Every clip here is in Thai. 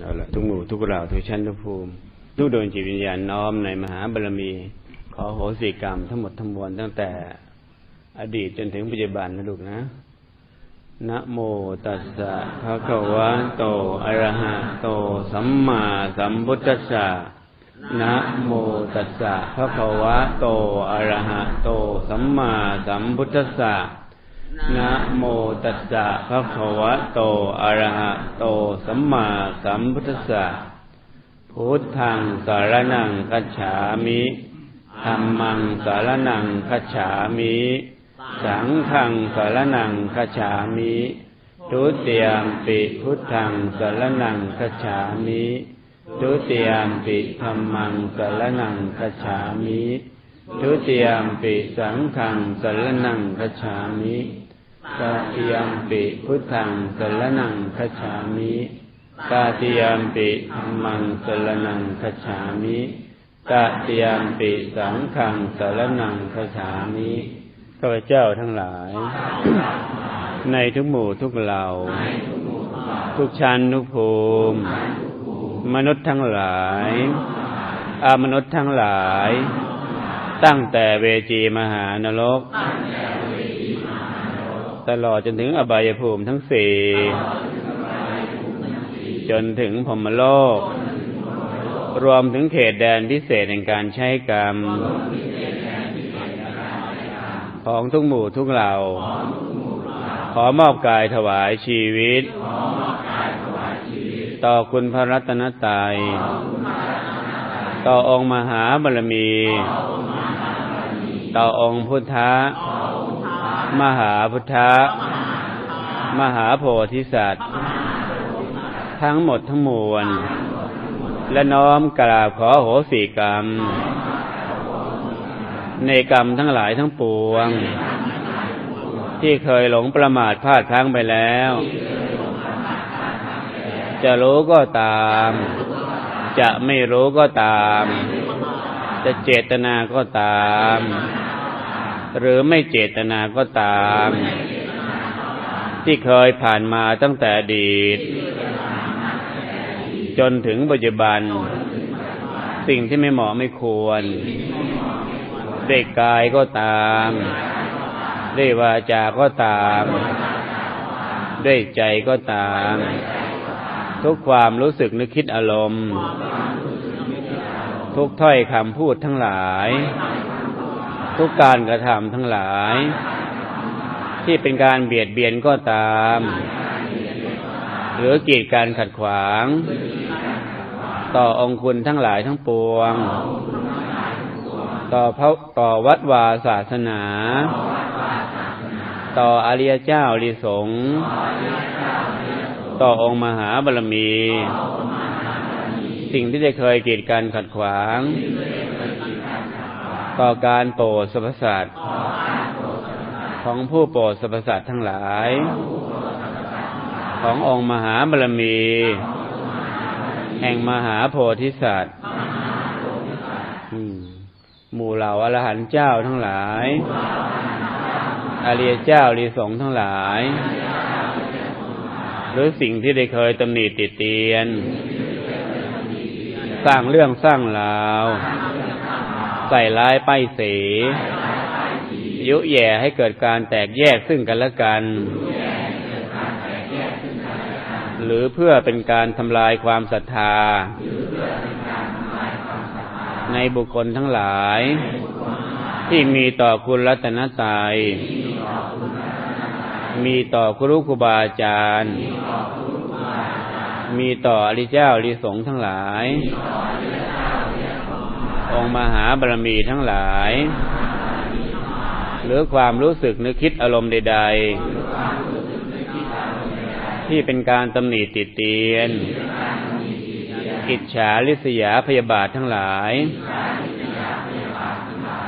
เอาละทุกหมู่ทุกเราทุกชั้นทุกภูมิทุกดวงจิตวิญญาณน้อมในมหาบารมี ขอโหสิกรรมทั้งหมดทั้งมวลตั้งแต่อดีตจนถึงปัจจุบันนะลูกนะนะโมตัสสะภะคะวะโตอะระหะโตสัมมาสัมพุทธัสสะนะโมตัสสะภะคะวะโตอะระหะโตสัมมาสัมพุทธัสสะ นะโมตัสสะภะคะวะโต อะระหะโต สัมมาสัมพุทธัสสะพุทธังสารนังคัจฉามิธัมมังสารนังคัจฉามิ สังฆังสารนังคัจฉามิทุติยมปิพุทธังสารนังคัจฉามิทุติยมปิธัมมังสารนังคัจฉามิทุติยมปิสังฆังสารนังคัจฉามิ ตติยมปิพุทธังสรนังคัจฉามิตติยมปิธัมมังสรนังคัจฉามิตติยมปิสังฆังสรนังคัจฉามิข้าพเจ้าทั้งหลาย ในทุกหมู่ทุกเหล่า ทุกชั้นทุกภูมิ มนุษย์ทั้งหลายอามนุษย์ทั้งหลาย ตั้งแต่เวจีมหานรก ตลอดจนถึงอบายภูมิทั้งสี่จนถึงพรหมโลก รวมถึงเขตแดนพิเศษแห่งการใช้กรรม ของทุกหมู่ทุกเหล่า ขอมอบกายถวายชีวิต ต่อคุณพระรัตนตรัยต่อองค์มหาบารมี ต่อองค์พุทธะ มหาพุทธะ มหาโพธิสัตว์ ทั้งหมดทั้งมวล และน้อมกราบขอโหสิกรรม ในกรรมทั้งหลายทั้งปวง ที่เคยหลงประมาทพลาดพลั้งไปแล้ว จะรู้ก็ตาม จะไม่รู้ก็ตาม จะเจตนาก็ตาม หรือไม่เจตนาก็ตาม ที่เคยผ่านมาตั้งแต่อดีต จนถึงปัจจุบัน สิ่งที่ไม่เหมาะไม่ควรได้กายก็ตามด้วยวาจาก็ตาม ด้วยใจก็ตาม ทุกความรู้สึกนึกคิดอารมณ์ ทุกถ้อยคำพูดทั้งหลาย ทุกการกระทำทั้งหลาย ที่เป็นการเบียดเบียนก็ตาม หรือกีดการขัดขวาง ต่อองคุณทั้งหลายทั้งปวง ต่อพระต่อวัดวาศาสนา ต่ออริยเจ้าอริสงต่อองค์มหาบารมี สิ่งที่ได้เคยกีดกันขัดขวาง ต่อการโปรดสรรพสัตว์ของผู้โปรดสรรพสัตว์ทั้งหลาย ขององค์มหาบารมี แห่งมหาโพธิสัตว์หมู่เหล่าอรหันต์เจ้าทั้งหลายอริยเจ้าอริสงทั้งหลาย หรือสิ่งที่ได้เคยตำหนิติเตียน สร้างเรื่องสร้างราว ใส่ร้ายป้ายเสยุแย่ให้เกิดการแตกแยกซึ่งกันและกัน หรือเพื่อเป็นการทำลายความศรัทธา ในบุคคลทั้งหลาย ที่มีต่อคุณรัตนตรัยมีต่อครูครูบาอาจารย์ มีต่ออริเจ้าอริสงฆ์ทั้งหลาย องค์มหาบารมีทั้งหลาย หรือความรู้สึกนึกคิดอารมณ์ใด ๆ ที่เป็นการตำหนิติเตียน อิจฉาริษยาพยาบาททั้งหลาย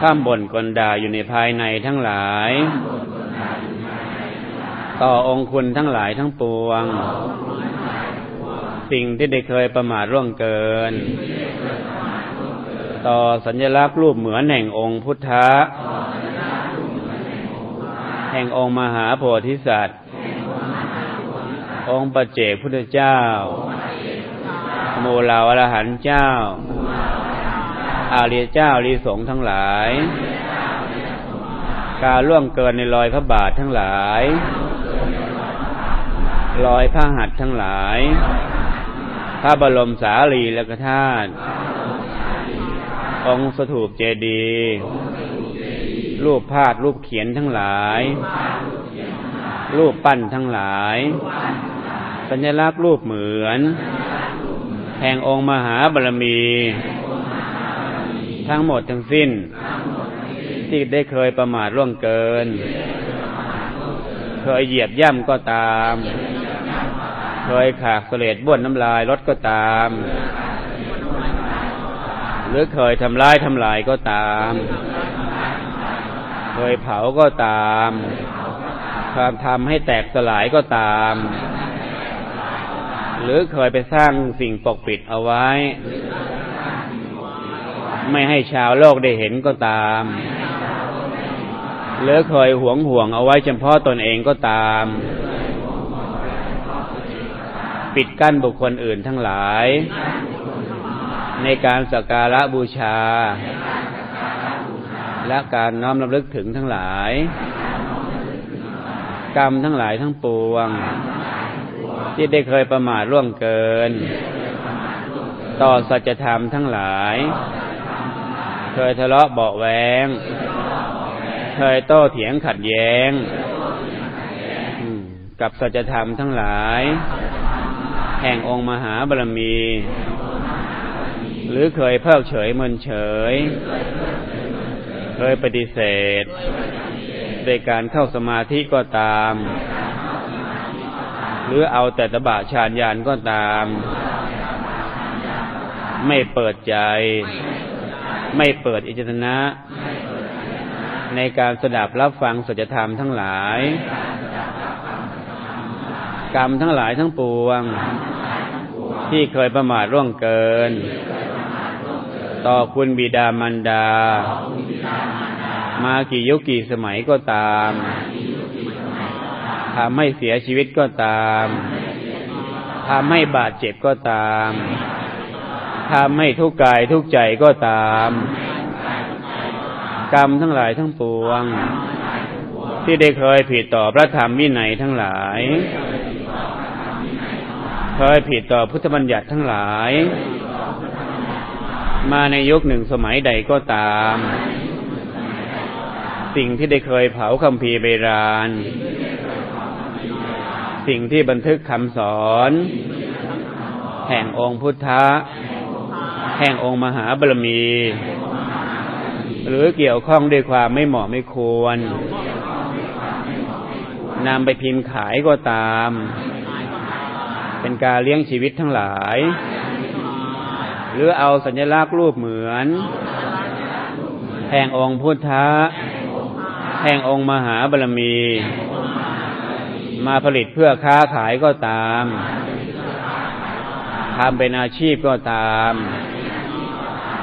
ข้ามบ่นกลด่าอยู่ในภายในทั้งหลาย ต่อองคุณทั้งหลายทั้งปวง สิ่งที่ได้เคยประมาทร่วงเกิน ต่อสัญลักษณ์รูปเหมือนแห่งองค์พุทธะแห่งองค์มหาโพธิสัตว์ องค์ปัจเจกพุทธเจ้าหมู่เหล่าอรหันต์เจ้า อาเรียเจ้ารีสงฆ์ทั้งหลาย การล่วงเกินในรอยพระบาททั้งหลาย รอยพระหัตถ์ทั้งหลาย พระบรมสารีและกธาตุ องค์สถูปเจดีย์รูปภาพรูปเขียนทั้งหลาย รูปปั้นทั้งหลาย สัญลักษณ์รูปเหมือน แห่งองค์มหาบารมี ทั้งหมดทั้งสิ้น ที่ได้เคยประมาทร่วงเกิน เคยเหยียบย่ำก็ตาม เคยขากเสลดบ้วนน้ำลายรถก็ตาม หรือเคยทำร้ายทำลายก็ตาม เคยเผาก็ตามความทำให้แตกสลายก็ตาม หรือเคยไปสร้างสิ่งปกปิดเอาไว้ ไม่ให้ชาวโลกได้เห็นก็ตาม หรือเคยหวงห่วงเอาไว้เฉพาะตนเองก็ตาม ปิดกั้นบุคคลอื่นทั้งหลาย ในการสักการะบูชา และการน้อมรำลึกถึงทั้งหลาย กรรมทั้งหลายทั้งปวง ที่ได้เคยประมาทร่วงเกิน ต่อสัจธรรมทั้งหลาย เคยทะเลาะเบาแวง เคยโต้เถียงขัดแย้ง กับสัจธรรมทั้งหลาย แห่งองค์มหาบารมี หรือเคยเพิกเฉยเมินเฉย เคยปฏิเสธโดยการเข้าสมาธิก็ตาม หรือเอาแต่ตบะฌานญาณก็ตาม ไม่เปิดใจ ไม่เปิดอิจตนะ ในการสดับรับฟังสัจธรรมทั้งหลาย กรรมทั้งหลายทั้งปวง ที่เคยประมาทร่วงเกิน ต่อคุณบิดามารดา มากี่ยุคกี่สมัยก็ตามทำให้เสียชีวิตก็ตามทำให้บาดเจ็บก็ตามทำให้ทุกข์กายทุกข์ใจก็ตาม กรรมทั้งหลายทั้งปวง ที่ได้เคยผิดต่อพระธรรมวินัยทั้งหลาย เคยผิดต่อพุทธบัญญัติทั้งหลาย มาในยุคหนึ่งสมัยใดก็ตาม สิ่งที่ได้เคยเผาคำพีเบราน สิ่งที่บันทึกคำสอน แห่งองค์พุทธะ แห่งองค์มหาบรมี หรือเกี่ยวข้องด้วยความไม่เหมาะไม่ควรนำไปพิมพ์ขายก็ตาม เป็นการเลี้ยงชีวิตทั้งหลาย หรือเอาสัญลักษณ์รูปเหมือน แห่งองค์พุทธะ แห่งองค์มหาบารมี มาผลิตเพื่อค้าขายก็ตามทำเป็นอาชีพก็ตาม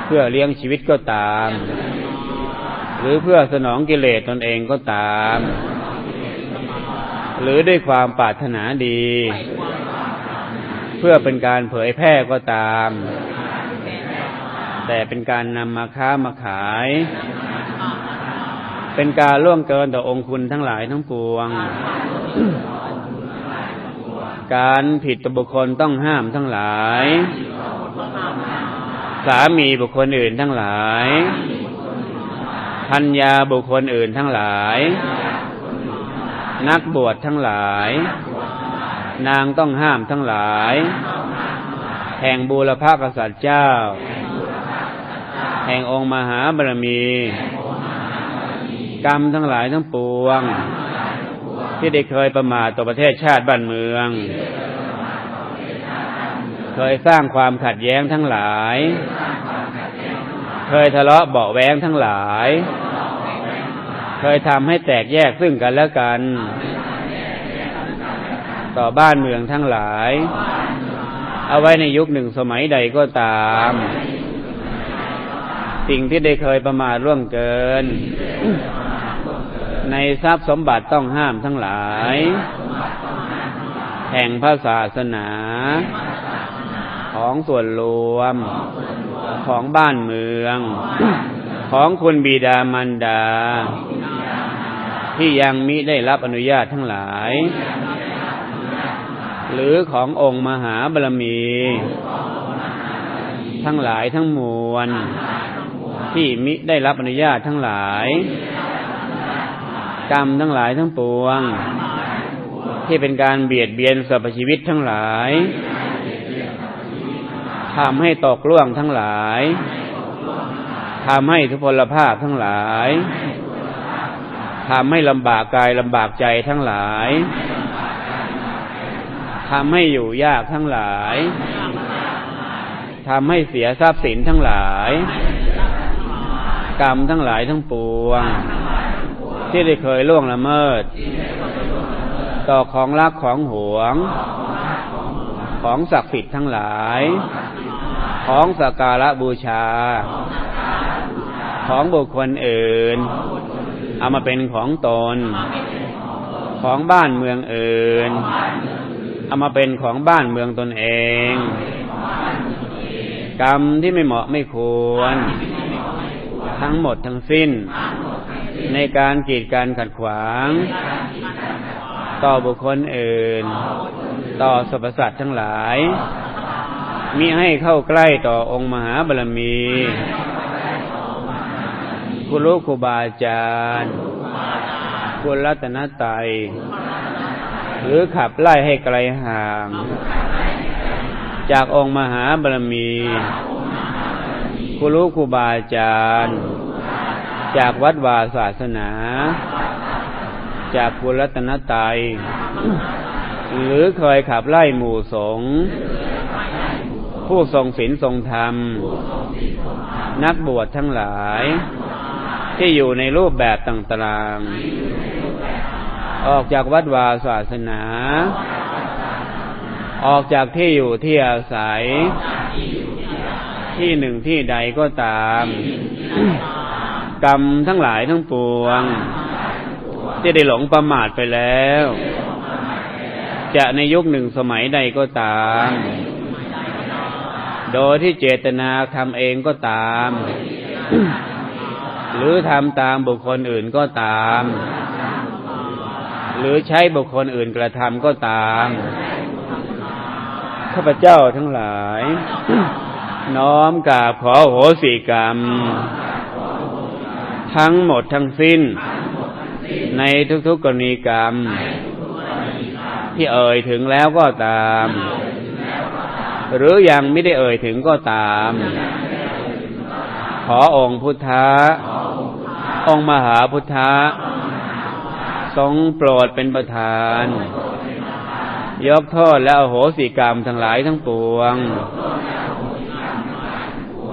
เพื่อเลี้ยงชีวิตก็ตาม หรือเพื่อสนองกิเลสตนเองก็ตาม หรือด้วยความปรารถนาดี เพื่อเป็นการเผยแพร่ก็ตาม แต่เป็นการนำมาค้ามาขาย เป็นการล่วงเกินต่อองค์คุณทั้งหลายทั้งปวง การผิดต่อบุคคลต้องห้ามทั้งหลาย สามีบุคคลอื่นทั้งหลายพัญญาบุคคลอื่นทั้งหลาย นักบวชทั้งหลาย นางต้องห้ามทั้งหลาย แห่งบูรพากษัตริย์เจ้า แห่งองค์มหาบารมี กรรมทั้งหลายทั้งปวง ที่ได้เคยประมาทต่อประเทศชาติบ้านเมือง เคยสร้างความขัดแย้งทั้งหลาย เคยทะเลาะเบาแวงทั้งหลาย เคยทำให้แตกแยกซึ่งกันและกัน ต่อบ้านเมืองทั้งหลาย เอาไว้ในยุคหนึ่งสมัยใดก็ตาม สิ่งที่ได้เคยประมาทร่วงเกิน ในทรัพย์สมบัติต้องห้ามทั้งหลาย แห่งพระศาสนา ของส่วนรวม ของบ้านเมือง ของคุณบิดามารดา ที่ยังมิได้รับอนุญาตทั้งหลาย หรือขององค์มหาบารมีทั้งหลายทั้งมวล ที่มิได้รับอนุญาตทั้งหลาย กรรมทั้งหลายทั้งปวง ที่เป็นการเบียดเบียนสรรพชีวิตทั้งหลายทำให้ตกล่วงทั้งหลายทำให้ทุพพลภาพทั้งหลายทำให้ลำบากกายลำบากใจทั้งหลายทำให้อยู่ยากทั้งหลายทำให้เสียทรัพย์สินทั้งหลาย กรรมทั้งหลายทั้งปวง ที่ได้เคยล่วงละเมิด ต่อของรักของหวง ของศักดิ์สิทธิ์ทั้งหลาย ของสักการะบูชา ของบุคคลอื่น เอามาเป็นของตน ของบ้านเมืองอื่น เอามาเป็นของบ้านเมืองตนเอง กรรมที่ไม่เหมาะไม่ควร ทั้งหมดทั้งสิ้น ในการกีดการขัดขวาง ต่อบุคคลอื่น ต่อสรรพสัตว์ทั้งหลาย มิให้เข้าใกล้ต่อองค์มหาบารมีคุณลูกครูบาอาจารย์คุณรัตนตรัยหรือขับไล่ให้ไกลห่าง จากองค์มหาบารมี คุณลูครูบาอาจารย์ จากวัดวาศาสนา จากคุณรัตนตรัยหรือเคยขับไล่หมู่สงฆ์ผู้ทรงศีลทรงธรรม นักบวชทั้งหลาย ที่อยู่ในรูปแบบต่างๆ ออกจากวัดวาศาสนา ออกจากที่อยู่ที่อาศัย ที่หนึ่งที่ใดก็ตาม กรรมทั้งหลายทั้งปวง ที่ได้หลงประมาทไปแล้ว จะในยุคหนึ่งสมัยใดก็ตาม โดยที่เจตนาทำเองก็ตาม หรือทำตามบุคคลอื่นก็ตาม หรือใช้บุคคลอื่นกระทำก็ตามข้าพเจ้าทั้งหลาย น้อมกราบขอโหสิกรรม ทั้งหมดทั้งสิ้น ในทุกๆกรณีกรรม ที่เอ่ยถึงแล้วก็ตาม หรือยังไม่ได้เอ่ยถึงก็ตาม ขอองค์พุทธะองค์มหาพุทธะทรงโปรดเป็นประธาน ยกโทษและอโหสิกรรมทั้งหลายทั้งปวง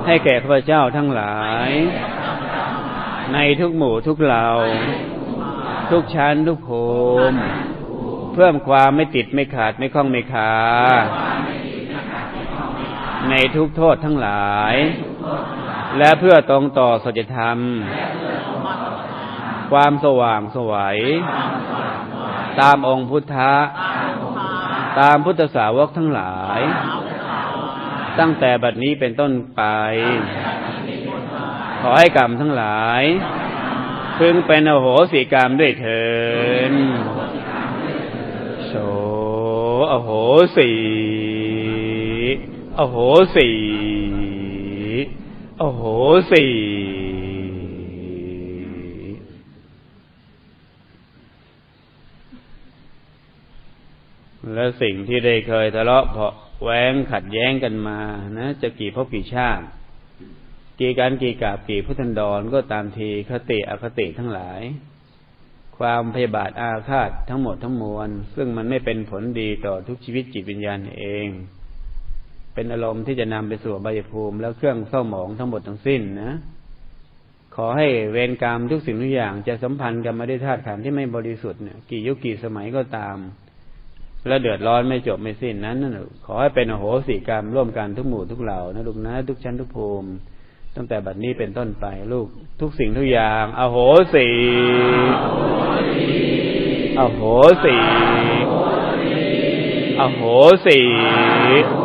ให้แก่ข้าพเจ้าทั้งหลาย ในทุกหมู่ทุกเหล่า ทุกชั้นทุกภูมิเพิ่มความไม่ติดไม่ขาดไม่คล้องไม่คาในทุกโทษทั้งหลาย และเพื่อตรงต่อสัจธรรม ความสว่างสวย ตามองค์พุทธะ ตามพุทธสาวกทั้งหลาย ตั้งแต่บัดนี้เป็นต้นไป ขอให้กรรมทั้งหลาย พึงเป็นอโหสิกรรมด้วยเถินโสอโหสีอโหสีอโหสีและสิ่งที่ได้เคยทะเลาะเพาะ แว้งขัดแย้งกันมานะจะกี่ภพกี่ชาติ กี่การกี่กาบกี่พุทธันดรก็ตามทีคติอคติทั้งหลาย ความพยาบาทอาฆาตทั้งหมดทั้งมวล ซึ่งมันไม่เป็นผลดีต่อทุกชีวิตจิตวิญญาณเอง เป็นอารมณ์ที่จะนำไปสู่ใบายภูมิ แล้วเครื่องเศร้าหมองทั้งหมดทั้งสิ้นนะขอให้เวรกรรมทุกสิ่งทุกอย่างจะสัมพันธ์กันมาด้วยธาตุขันธ์ที่ไม่บริสุทธิ์เนี่ยกี่ยุคกี่สมัยก็ตาม แล้วเดือดร้อนไม่จบไม่สิ้นนั้นนั่นขอให้เป็นอโหสิกรรมร่วมกันทุกหมู่ทุกเหล่านะลูกนะ ทุกชั้นทุกภูมิ ตั้งแต่บัดนี้เป็นต้นไปลูก ทุกสิ่งทุกอย่างอโหสิอโหสิอโหสิ